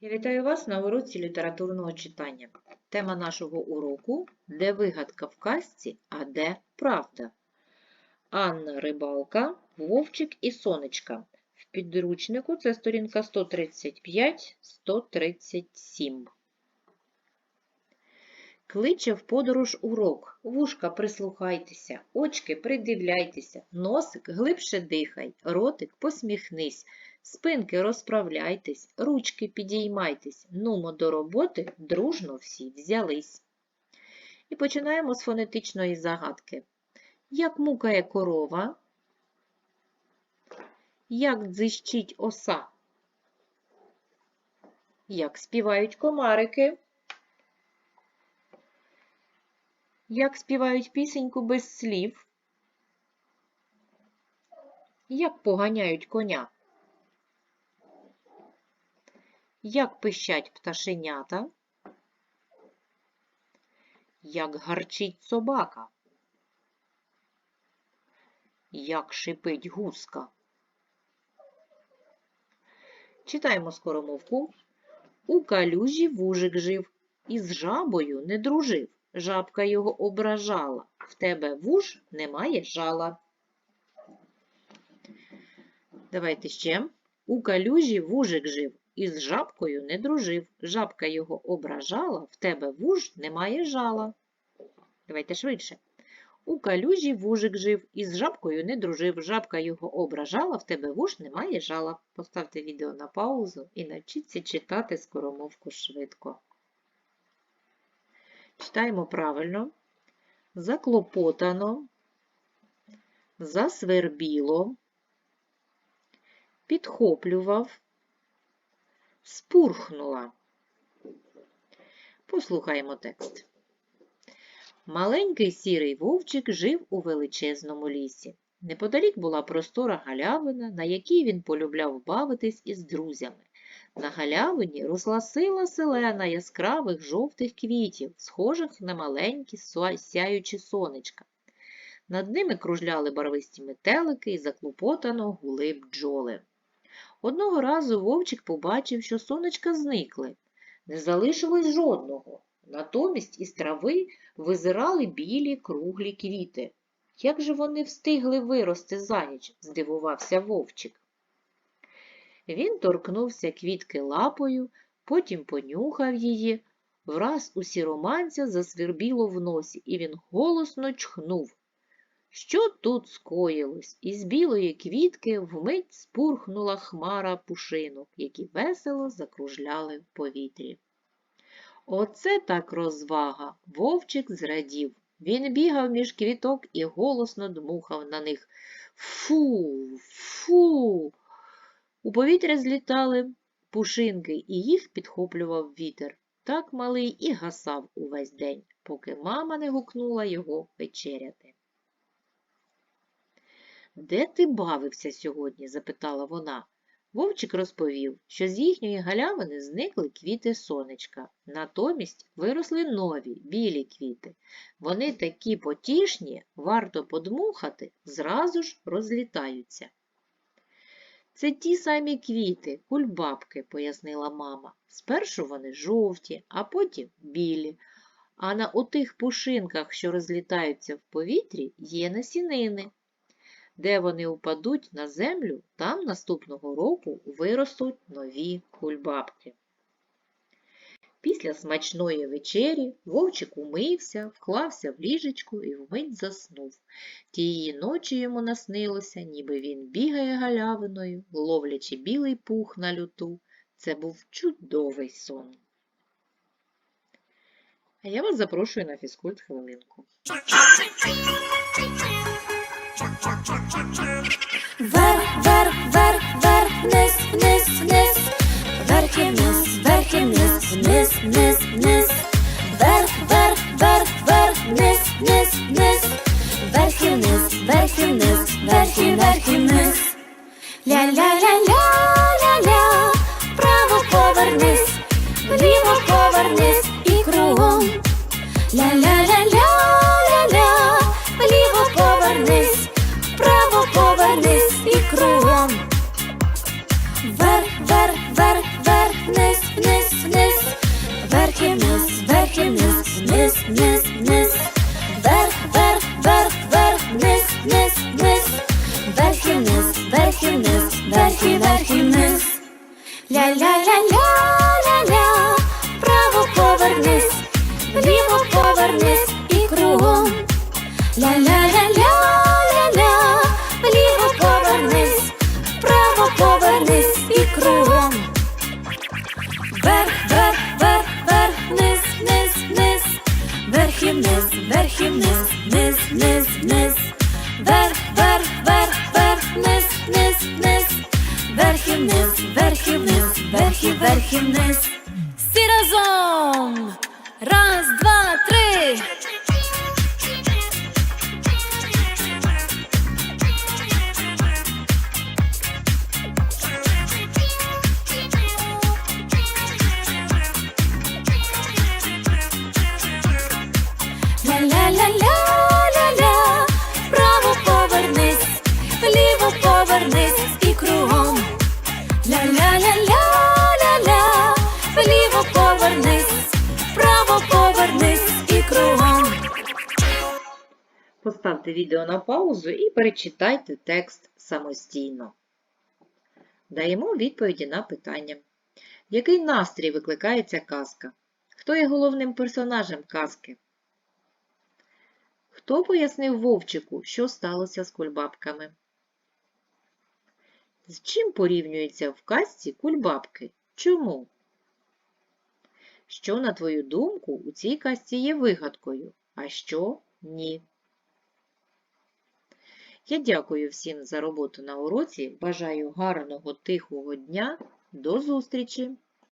Я вітаю вас на уроці літературного читання. Тема нашого уроку де вигадка в казці, а де правда. Анна Рибалка, Вовчик і Сонечка. В підручнику це сторінка 135-137. Кличе в подорож урок. Вушка прислухайтеся, очки придивляйтеся, носик глибше дихай, ротик посміхнись, спинки розправляйтесь, ручки підіймайтесь, нумо до роботи дружно всі взялись. І починаємо з фонетичної загадки. Як мукає корова? Як дзищить оса? Як співають комарики? Як співають пісеньку без слів? Як поганяють коня? Як пищать пташенята? Як гарчить собака? Як шипить гуска? Читаємо скоромовку. У калюжі вужик жив, із жабою не дружив. Жабка його ображала. В тебе вуж немає жала. Давайте ще. У калюжі вужик жив, із жабкою не дружив. Жабка його ображала, в тебе вуж немає жала. Давайте швидше. У калюжі вужик жив, із жабкою не дружив. Жабка його ображала, в тебе вуж немає жала. Поставте відео на паузу і навчіться читати скоромовку швидко. Читаємо правильно. Заклопотано, засвербіло, підхоплював, спурхнула. Послухаємо текст. Маленький сірий вовчик жив у величезному лісі. Неподалік була простора галявина, на якій він полюбляв бавитись із друзями. На галявині росла сила селена яскравих жовтих квітів, схожих на маленькі сяючі сонечка. Над ними кружляли барвисті метелики і заклопотано гули бджоли. Одного разу вовчик побачив, що сонечка зникли. Не залишилось жодного. Натомість із трави визирали білі круглі квіти. Як же вони встигли вирости за ніч? здивувався вовчик. Він торкнувся квітки лапою, потім понюхав її. Враз у сіроманця засвірбіло в носі, і він голосно чхнув. Що тут скоїлось? Із білої квітки вмить спурхнула хмара пушинок, які весело закружляли в повітрі. Оце так розвага. Вовчик зрадів. Він бігав між квіток і голосно дмухав на них. Фу, фу. У повітря злітали пушинки, і їх підхоплював вітер. Так малий і гасав увесь день, поки мама не гукнула його вечеряти. Де ти бавився сьогодні? запитала вона. Вовчик розповів, що з їхньої галявини зникли квіти сонечка. Натомість виросли нові білі квіти. Вони такі потішні, варто подмухати, зразу ж розлітаються. Це ті самі квіти, кульбабки, пояснила мама. Спершу вони жовті, а потім білі. А на отих пушинках, що розлітаються в повітрі, є насінини. Де вони упадуть на землю, там наступного року виростуть нові кульбабки. Після смачної вечері вовчик умився, вклався в ліжечку і вмить заснув. Тієї ночі йому наснилося, ніби він бігає галявиною, ловлячи білий пух на люту. Це був чудовий сон. А я вас запрошую на фізкульт хвилинку. Ля-ля-ля-ля-ля-ля, право повернись, ліво повернись і кругом. Ля-ля-ля-ля-ля-ля, вниз, вверх і вниз, вверх і вниз, вверх і вниз. Всі разом! Раз, два, три! Поставте відео на паузу і перечитайте текст самостійно. Даємо відповіді на питання. Який настрій викликає ця казка? Хто є головним персонажем казки? Хто пояснив Вовчику, що сталося з кульбабками? З чим порівнюються в казці кульбабки? Чому? Що, на твою думку, у цій казці є вигадкою, а що ні? Я дякую всім за роботу на уроці. Бажаю гарного тихого дня. До зустрічі!